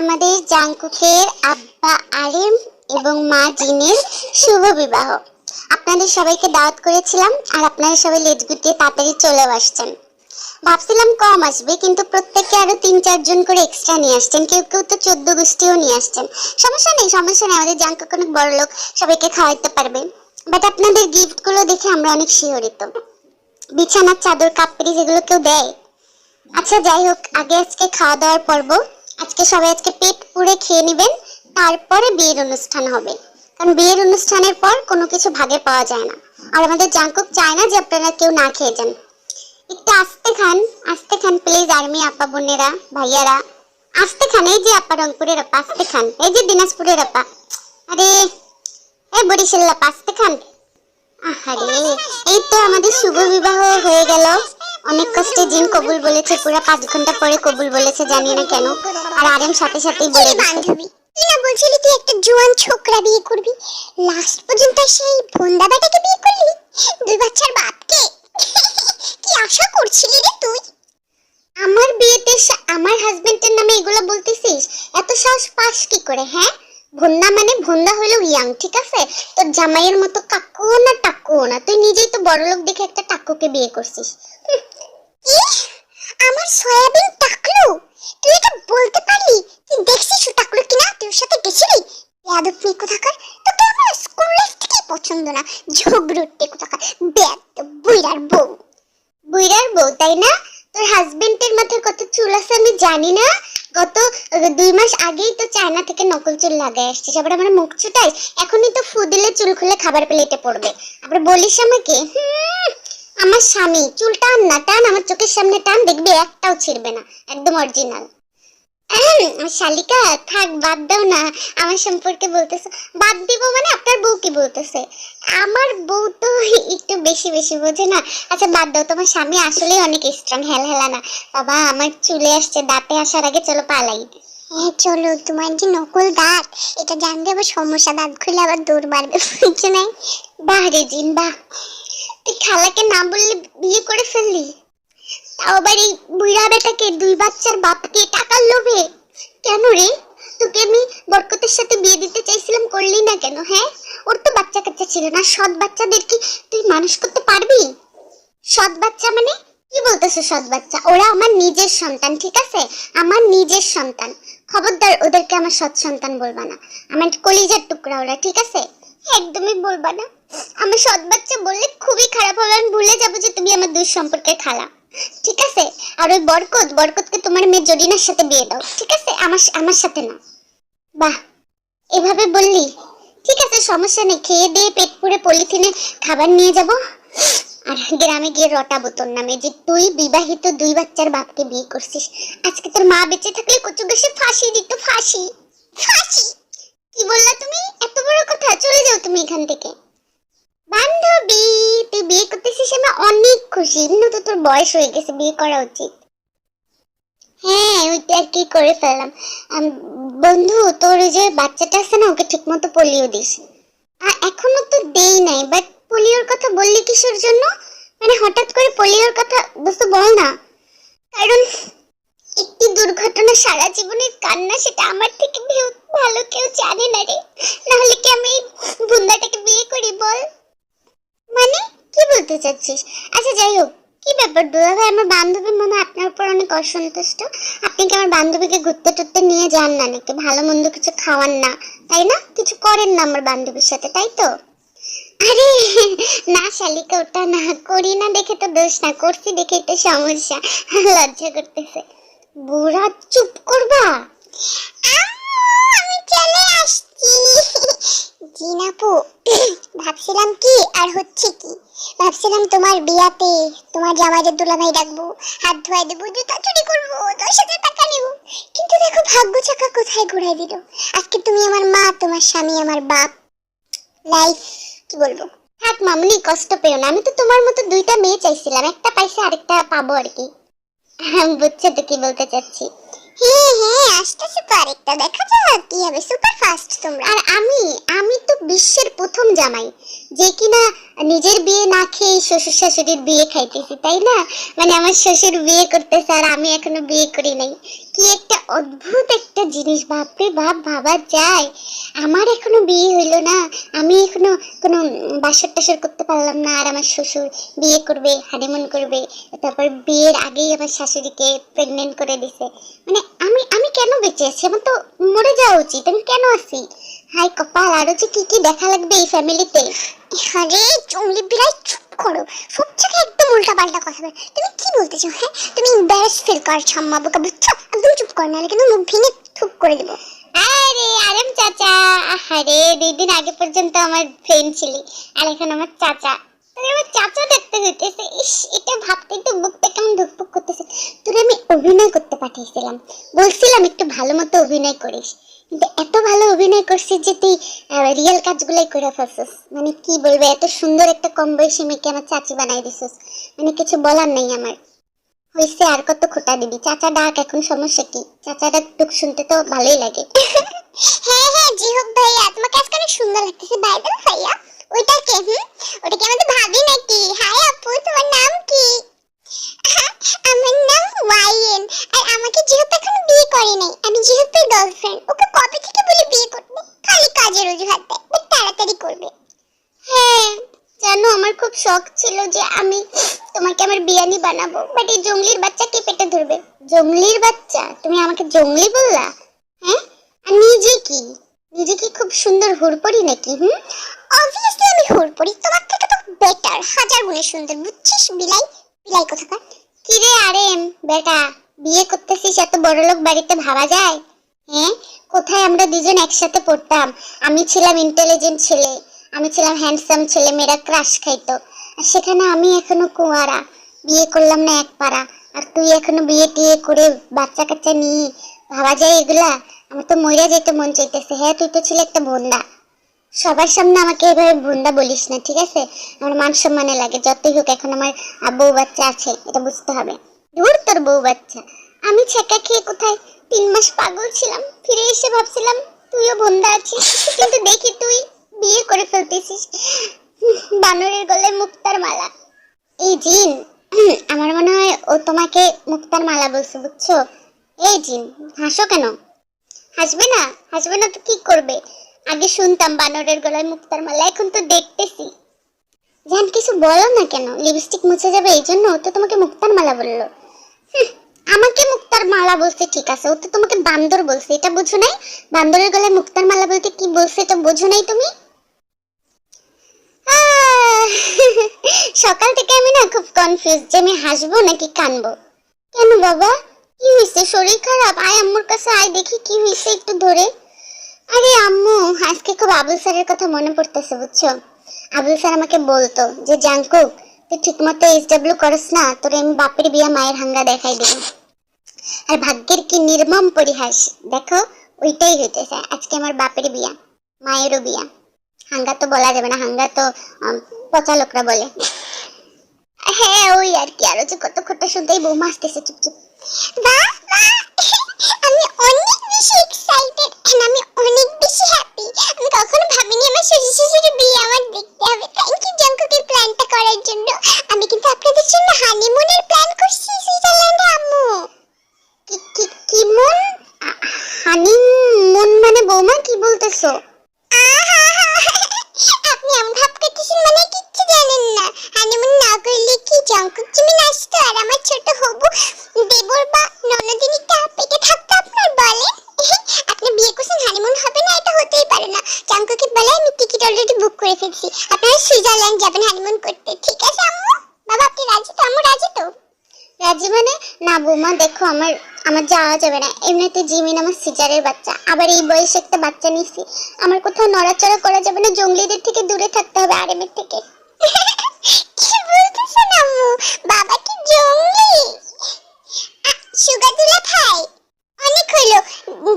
আমাদের জাংকুকের আব্বা আরেম এবং মা জিনের শুভ বিবাহ। আপনাদের সবাইকে দাওয়াত করেছিলাম আর আপনারা সবাই লেজ গুটিয়ে তাড়াতাড়ি চলেও আসছেন। ভাবছিলাম কম আসবে কিন্তু প্রত্যেকে আরও তিন চারজন করে এক্সট্রা নিয়ে আসছেন। কেউ কেউ তো চোদ্দ গোষ্ঠীও নিয়ে আসছেন। সমস্যা নেই সমস্যা নেই, আমাদের জাংকুক অনেক বড় লোক, সবাইকে খাওয়াইতে পারবে। বাট আপনাদের গিফটগুলো দেখে আমরা অনেক শিহরিত। বিছানার চাদর, কাপড়ি যেগুলো কেউ দেয়। আচ্ছা যাই হোক, আগে আজকে খাওয়া দাওয়ার পর্ব। আজকে সবাই আজকে পেট পুড়ে খেয়ে নেবেন, তারপরে বিয়ের অনুষ্ঠান হবে। কারণ বিয়ের অনুষ্ঠানের পর কোনো কিছু ভাগে পাওয়া যায় না। আর আমাদের জাঙ্কুক চায় না যে আপনারা কেউ না খেয়ে যান। একটু আস্তে খান আস্তে খান প্লিজ আর্মি, আপা বোনেরা, ভাইয়ারা। আস্তে খান, এই যে আপা রংপুরের আপা, আস্তে খান। এই যে দিনাজপুরের আপা। আরে, এই বরিশাল আপা, আস্তে খান। আহারে, এই তো আমাদের শুভ বিবাহ হয়ে গেল। অনেক কষ্টে জিন কবুল বলেছে পুরো পাঁচ ঘণ্টা পরে কবুল বলেছে জানি না কেন। আর আরেম সাথে সাথেই বলে দিচ্ছে। না বলছিলি তুই একটা জোয়ান ছোকরা বিয়ে করবি। লাস্ট পর্যন্ত সেই ভোন্দা বিয়ে করলি? দুই বাচ্চার বাপকে? কি আশা করছিলি রে তুই? আমার বিয়েতে আমার হাজবেন্ডের নামে এগুলো বলতেছিস? এত সাহস পাস কি করে হ্যাঁ? ভন্না মানে ভন্ডা হলো ইয়াং ঠিক আছে? তোর জামাইয়ের মতো কাকু না টাকু না। তুই নিজেই তো বড় লোক দেখে একটা টাকুকে বিয়ে করছিস। আমার সয়াবিন টাকলো। তুই এটা বলতে পারলি? তুই দেখছিস ও টাকলো কিনা? তুই সাথে গেছিলি? বেয়াদব মেয়ে কোথাকার? তোকে আমার স্কুল লাইফ থেকেই পছন্দ না। ঝগড়ুটে কোথাকার বেয়াদব বুইরার বউ। বুইরার বউ তাই না? তোর হাজবেন্ডের মাথায় কত চুল আছে আমি জানি না। গত দুই মাস আগেই তো চায়না থেকে নকল চুল লাগাই আসছিস। আবার আমার মুখ চুটাই এখনই তো ফু দিলে চুল খুলে খাবার প্লেটে পড়বে। আবার বলিস আমাকে হুম, আমার স্বামী চুল টান না টান আমার চোখের সামনে টান দেখবি একটাও ছিড়বে না একদম অরিজিনাল শালিকা থাক বাদ দাও না আমার সম্পর্কে বলতেছে। বাদ দিব মানে আপনার বউ কি বলতেছে? আমার বউ তো একটু বেশি বেশি বোঝে না। আচ্ছা বাদ দাও তোমার স্বামী আসলে অনেক স্ট্রং হেল হেলা না। বাবা আমার চুলে আসছে দাঁতে আসার আগে চলো পালাই হ্যাঁ চলো তোমার যে নকল দাঁত এটা জানলে আবার সমস্যা দাঁত খুলে আবার দৌড় বাড়বে বুঝছ নাই? বাহ রে জিন বাহ। তুই খালাকে না বললে বিয়ে করে ফেললি? তাও আবার এই বুড়া বেটাকে, দুই বাচ্চার বাপকে টাকার লোভে? কেন রে? তোকে আমি বরকতের সাথে বিয়ে দিতে চাইছিলাম, করলি না কেন হ্যাঁ? ওর তো বাচ্চা কাচ্চা ছিল না, সৎ বাচ্চাদের কি তুই মানুষ করতে পারবি? সৎ বাচ্চা মানে? কি বলতেছো সৎ বাচ্চা? ওরা আমার নিজের সন্তান, ঠিক আছে? আমার নিজের সন্তান। খবরদার, ওদেরকে আমার সৎ সন্তান বলবা না। আমার কলিজার টুকরা ওরা, ঠিক আছে? একদমই বলবা না। আমার সৎ বাচ্চা বললে খুবই খারাপ হবে, আমি ভুলে যাব যে তুমি আমার দুই সম্পর্কে খালা। ঠিক আছে? আর ওই বরকত, বরকতকে তোমার মেয়ে জরিনার সাথে বিয়ে দাও। ঠিক আছে? আমার আমার সাথে না। বাহ! এভাবে বললি? ঠিক আছে, সমস্যা নেই। খেয়ে দিয়ে পেট পুড়ে পলিথিনে খাবার নিয়ে যাব। আর গ্রামে গিয়ে রটাবো তোর নামে যে তুই বিবাহিত দুই বাচ্চার বাপকে বিয়ে করছিস। আজকে তোর মা বেঁচে থাকলে কচু গাছে ফাঁসি দিত, ফাঁসি। ফাঁসি! কি বললা তুমি? এত বড় কথা? চলে যাও তুমি এখান থেকে। বান্ধবী, তুই বিয়ে করতেছিস, আমি অনেক খুশি। এমনি তো তোর বয়স হয়ে গেছে, বিয়ে করা উচিত। হ্যাঁ ওইটা আর কি করে ফেললাম। বন্ধু, তোর যে বাচ্চাটা আছে না, ওকে ঠিক মতো পোলিও দিস। আর এখনও তো দেই নাই বাট পোলিওর কথা বললি কিসের জন্য? মানে হঠাৎ করে পোলিওর কথা দোস্ত বল না। কারণ একটি দুর্ঘটনা সারা জীবনের কান্না, সেটা আমার থেকে ভালো কেউ জানে না রে। নাহলে কি আমি বুন্দাটাকে বিয়ে করি, বল? মানে? কি বলতে চাচ্ছিস? আচ্ছা যাই হোক। কি ব্যাপার দুলা ভাই আমার বান্ধবী মনে হয় আপনার উপর অনেক অসন্তুষ্ট। আপনি কি আমার বান্ধবীকে ঘুরতে টুরতে নিয়ে যান না নাকি? ভালো মন্দ কিছু খাওয়ান না। তাই না? কিছু করেন না আমার বান্ধবীর সাথে, তাই তো? আরে, না শালিকা, ওটা না করি না, দেখে তো দোষ না। করছি দেখে তো সমস্যা। লজ্জা করতেছে। বুড়া, চুপ করবা আমি চলে আসছি জিনাপু ভাবছিলাম কি আর হচ্ছে কি ভাবছিলাম তোমার বিয়াতে তোমার জামাইদের দুলাভাই ডাকবো, হাত ধোয়াই দেবো, জুতা চুরি করব, দশ হাজার টাকা নেব। কিন্তু দেখো ভাগ্য চাকা কোথায় ঘুরাই দিল? আজকে তুমি আমার মা, তোমার স্বামী, আমার বাপ। লাইফ, কি বলব? থাক মামনি, কষ্ট পেও না। আমি তো তোমার মতো দুইটা মেয়ে চাইছিলাম। একটা পাইছে, আরেকটা পাবো আর কি। বুঝছ তো কি বলতে চাচ্ছি? হ্যাঁ হ্যাঁ তো আরেকটা। দেখা কি হবে। সুপার ফাস্ট তোমরা। আর আমি আমি তো বিশ্বের প্রথম জামাই। যে কিনা নিজের বিয়ে না খেয়ে শ্বশুর শাশুড়ির বিয়ে খাইতেছি, তাই না? মানে আমার শ্বশুর বিয়ে করতেছে আর আমি এখনও বিয়ে করি নাই। কি একটা অদ্ভুত একটা জিনিস ভাবা যায়। আমার এখনও বিয়ে হইল না। আমি এখনও কোনো বাসর টাসর করতে পারলাম না। আর আমার শ্বশুর বিয়ে করবে হানিমুন করবে। তারপর বিয়ের আগেই আমার শাশুড়িকে প্রেগনেন্ট করে দিছে। মানে আমি আমি কেন বেঁচে আছি? আমার তো মরে যাওয়া উচিত। আমি কেন আছি? হাই কপাল, আরও যে কি কি দেখা লাগবে এই ফ্যামিলিতে আরে জঙ্গলি বিড়াল, চুপ করো। সব জায়গায় একদম উল্টা পাল্টা কথা বলে। তুমি কি বলতে চাও হ্যাঁ? তুমি এম্বারাস ফিল কর ছাম্মা বোকা, বুঝছ? একদম চুপ কর, নাহলে কিন্তু মুখ ভেঙে থুপ করে দেবো। আরে, আরেম চাচা। আরে দুই দিন আগে পর্যন্ত আমার ফ্রেন্ড ছিলি, আর এখন আমার চাচা। আমার চাচা দেখতে হইতেছে। ইস, এটা ভাবতে তো বুকটা কেমন ধুকপুক করতেছে। অভিনয় করতে পাঠিয়েছিলাম। বলছিলাম, একটু ভালো মতো অভিনয় করিস। কিন্তু এত ভালো অভিনয় করছিস যে তুই রিয়েল কাজগুলোই করে ফেলছিস। মানে কি বলব, এত সুন্দর একটা কম বয়সী মেয়েকে আমার চাচি বানাই দিছিস। মানে কিছু বলার নেই আমার। হয়েছে আর কত খোটা দিবি? চাচা ডাক, এখন সমস্যা কি? চাচা ডাক টুক শুনতে তো ভালোই লাগে। হ্যাঁ হ্যাঁ জি হোক ভাইয়া, তোমাকে আজকে অনেক সুন্দর লাগতেছে বাই বাই ভাইয়া ওইটা কে হুম ওটা কি আমাদের ভাবি নাকি হাই আপু তোমার নাম কি আমার নাম ওয়াইএন আর আমাকে জিহপ এখনও বিয়ে করে নাই আমি জিহপের গার্লফ্রেন্ড ওকে কবে থেকে বলে বিয়ে করবে খালি কাজের অজুহাত দেয় বাট তাড়াতাড়ি করবে হ্যাঁ জানো আমার খুব শখ ছিল যে আমি তোমাকে আমার বিয়ানি বানাবো বাট এই জঙ্গলির বাচ্চা কে পেটে ধরবে? জঙ্গলির বাচ্চা? তুমি আমাকে জঙ্গলি বললা? হ্যাঁ? আর নিজে কি? নিজে কি খুব সুন্দর হুড়পড়ি নাকি, হুম? অবভিয়াসলি আমি হুড়পড়ি, তোমার থেকে তো বেটার হাজার গুণে সুন্দর, বুঝছিস? বিলাই বিলাই কোথাকার? কিরে আরেম? বেটা, বিয়ে করতেছিস, এত বড় লোক বাড়িতে ভাবা যায়? হ্যাঁ? কোথায় আমরা দুজন একসাথে পড়তাম? আমি ছিলাম ইন্টেলিজেন্ট ছেলে আমি ছিলাম হ্যান্ডসাম ছেলে মেয়েরা ক্রাশ খাইতো। আর সেখানে আমি এখনও কুয়ারা। বিয়ে করলাম না এক পাড়া। আর তুই এখনও বিয়ে টিয়ে করে বাচ্চা কাচ্চা নিয়ে ভাবা যায় এগুলা? আমার তো মইরা যেতে মন চাইতেছে। হ্যাঁ তুই তো ছিল একটা বন্দা সবার সামনে আমাকে এভাবে ভুন্দা বলিস না, ঠিক আছে? আমার মান সম্মানে লাগে, যতই হোক এখন আমার বউ বাচ্চা আছে, এটা বুঝতে হবে। দূর তোর বউ বাচ্চা। আমি ছেঁকা খেয়ে কোথায় তিন মাস পাগল ছিলাম? ফিরে এসে ভাবছিলাম, তুইও বন্ধা আছিস। কিন্তু দেখি তুই বিয়ে করে ফেলতেছিস। বানরের গলায় মুক্তার মালা। এই জিন, আমার মনে হয় ও তোমাকে মুক্তার মালা বলছে, বুঝছ? এই জিন, হাসো কেন? হাসবে না? হাসবে না তো কি করবে? আগে শুনতাম বানরের গলায় মুক্তার মালা, এখন তো দেখতেছি। জান, কিছু বলো না কেন? লিপস্টিক মুছে যাবে, এই জন্য ও তো তোমাকে মুক্তার মালা বলল। আমাকে মুক্তার মালা বলছে, ঠিক আছে। ও তো তোমাকে বান্দর বলছে, এটা বুঝো নাই? বান্দরের গলায় মুক্তার মালা বলতে কি বলছে, এটা বোঝো নাই তুমি? সকাল থেকে আমি না খুব কনফিউজ যে আমি হাসবো নাকি কানবো। কেন বাবা? কি হয়েছে? শরীর খারাপ? আয় আম্মুর কাছে আয়, দেখি কি হয়েছে একটু ধরে। আরে আম্মু, আজকে খুব আবুল স্যারের কথা মনে পড়তেছে, বুঝছ? আবুল স্যার আমাকে বলতো যে জাঙ্কুক তুই ঠিক মতো এইচ ডাব্লিউ করস না, তোর আমি বাপের বিয়া মায়ের হাঙ্গা দেখাই দেব। আর ভাগ্যের কি নির্মম পরিহাস, দেখো, ওইটাই হইতেছে, আজকে আমার বাপের বিয়া, মায়েরও বিয়া। হাঙ্গা তো বলা যাবে না, হাঙ্গা তো পচা লোকরা বলে। হ্যাঁ ওই আর কি। আরও যে কত খোটা শুনতেই বৌমা আসতেছে চুপচুপ। বাহ। আমি অনেক বেশি এক্সাইটেড এন্ড আমি অনেক বেশি হ্যাপি আমি কখনো ভাবিনি আমার শ্বশুর শাশুড়ি বিয়ে আমার দেখতে হবে থ্যাংক ইউ জঙ্কুকের প্ল্যানটা করার জন্য আমি কিন্তু আপনাদের জন্য হানিমুনের প্ল্যান করছি সুইজারল্যান্ডে আম্মু কি কি কি মন আ- হানি মন মানে বৌমা কি বলতেছো আহা! আপনি এমন ভাব করতেছেন মানে কিচ্ছু জানেন না হানিমুন না করলে কি জঙ্কুক তুমি নাচতো আর আমার ছোট হবু দেবর বা ননদিনীটা পেটে থাকতো আপনার বলেন আপনি বিয়ে করছেন হানিমুন হবে না এটা হতেই পারে না জঙ্কুকে বলে আমি টিকিট অলরেডি বুক করে ফেলছি আপনারা সুইজারল্যান্ড যাবেন হানিমুন করতে ঠিক আছে আম্মু বাবা আপনি রাজি তো আম্মু রাজি তো রাজি মানে না বৌমা দেখো আমার আমার যাওয়া যাবে না। এমনিতে জিমিন আমার সিজারের বাচ্চা। আবার এই বয়সে একটা বাচ্চা নিছি আমার কোথাও নড়াচড়া করা যাবে না। জঙ্গলিদের থেকে দূরে থাকতে হবে আরেমের থেকে। কি বলতেছেন আম্মু? বাবা কি জঙ্গলি? সুগা দুলা খাই অনেক হইল।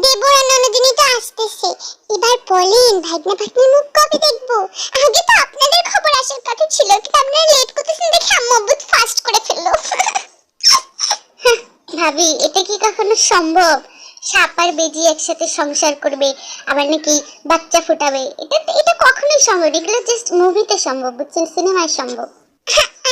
দেবর ননদিনী তো আসতেছে। এবার বলেন, ভাগনা ভাগ্নির মুখ কবে দেখব? আগে তো আপনাদের খবর আসার কথা ছিল, কিন্তু আপনারা লেট করতেছেন দেখে আম্মু আব্বু ফাস্ট করে ফেলল ভাবি এটা কি কখনো সম্ভব? সাপ আর বেজি একসাথে সংসার করবে আবার নাকি বাচ্চা ফুটাবে? এটা এটা কখনোই সম্ভব এগুলো জাস্ট মুভিতে সম্ভব বুঝছেন? সিনেমায় সম্ভব।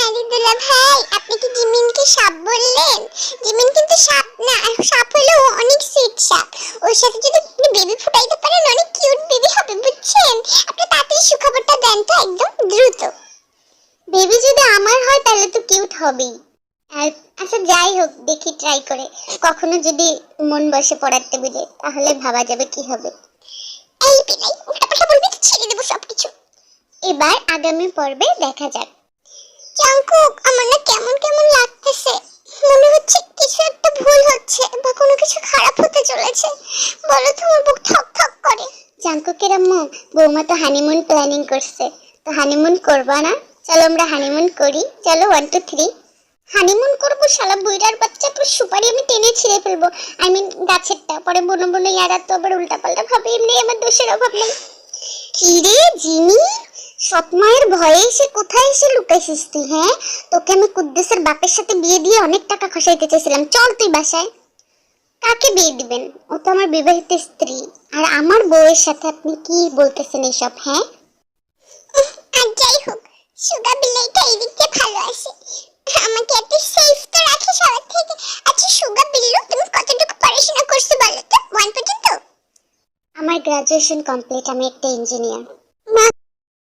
আরে দুলা ভাই আপনি কি জিমিনকে সাপ বললেন? জিমিন কিন্তু সাপ না সাপ হলো অনেক সুইট সাপ। ওর সাথে যদি আপনি বেবি ফুটাইতে পারেন অনেক কিউট বেবি হবে বুঝছেন? আপনি তাড়াতাড়ি সুখবরটা দেন তো একদম দ্রুত। বেবি যদি আমার হয় তাহলে তো কিউট হবেই। আর আচ্ছা যাই হোক, দেখি ট্রাই করে। কখনো যদি মন বসে পড়ার টেবিলে তাহলে ভাবা যাবে কি হবে। এবার আগামী পর্বে দেখা যাক। জাঙ্কুক আমার না কেমন কেমন লাগতেছে। মনে হচ্ছে কিছু একটা ভুল হচ্ছে বা কোনো কিছু খারাপ হতে চলেছে। বলো তো, আমার বুক ঠক ঠক করে। জাঙ্কুকের আম্মু বৌমা তো হানিমুন প্ল্যানিং করছে। তো হানিমুন করবা না? চলো আমরা হানিমুন করি। চলো ওয়ান টু থ্রি হানিমুন করব, শালা বুইরার বাচ্চা তো সুপারি আমি টেনে ছিঁড়ে ফেলব। আই মিন গাছেরটা। পরে বনো বনো ইয়ারা তো আবার উল্টাপাল্টা ভাবে, এমনি আমার দোষের অভাব নেই। কি রে জিনি সৎমায়ের ভয়ে এসে কোথায় এসে লুকাইছিস তুই হ্যাঁ? তোকে আমি কুদ্দেশের বাপের সাথে বিয়ে দিয়ে অনেক টাকা খসাইতে চাইছিলাম চল তুই বাসায়। কাকে বিয়ে দিবেন? ও তো আমার বিবাহিত স্ত্রী। আর আমার বউয়ের সাথে আপনি কি বলতেছেন এসব হ্যাঁ? আর যাই হোক, সুগা বিলাইটা এদিক ভালো আছে। আমাকে একটু সেফ তো রাখে সবার থেকে। আচ্ছা সুগা, বিল্লু, তুমি কতটুকু পড়াশোনা করছ বলো তো? ওয়ান পর্যন্ত আমার গ্রাজুয়েশন কমপ্লিট আমি একটা ইঞ্জিনিয়ার